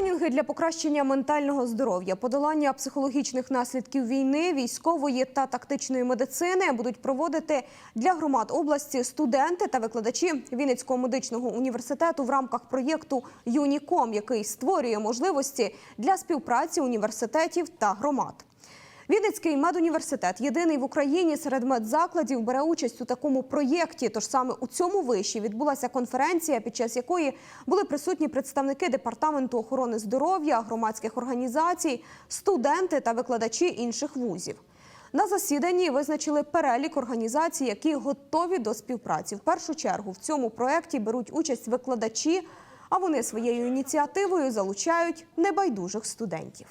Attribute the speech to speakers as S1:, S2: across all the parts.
S1: Тренінги для покращення ментального здоров'я, подолання психологічних наслідків війни, військової та тактичної медицини будуть проводити для громад області студенти та викладачі Вінницького медичного університету в рамках проєкту Юніком, який створює можливості для співпраці університетів та громад. Вінницький медуніверситет єдиний в Україні серед медзакладів бере участь у такому проєкті. Тож саме у цьому виші відбулася конференція, під час якої були присутні представники департаменту охорони здоров'я, громадських організацій, студенти та викладачі інших вузів. На засіданні визначили перелік організацій, які готові до співпраці. В першу чергу в цьому проєкті беруть участь викладачі, а вони своєю ініціативою залучають небайдужих студентів.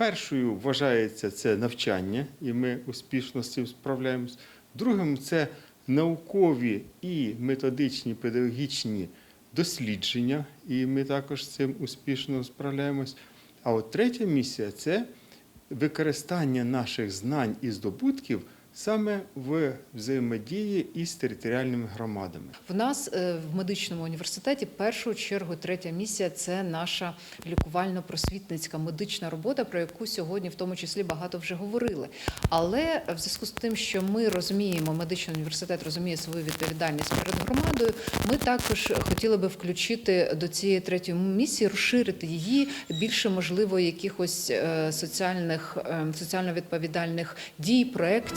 S2: Першою вважається це навчання, і ми успішно з цим справляємось. Другим це наукові і методичні педагогічні дослідження, і ми також з цим успішно справляємось. А от третя місія це використання наших знань і здобутків саме в взаємодії із територіальними громадами.
S3: В нас е, в медичному університеті першу чергу третя місія це наша лікувально-просвітницька медична робота, про яку сьогодні в тому числі багато вже говорили. Але в зв'язку з тим, що ми розуміємо, медичний університет розуміє свою відповідальність перед громадою, ми також хотіли би включити до цієї третьої місії, розширити її більше можливо якихось е, соціальних е, соціально відповідальних дій, проєктів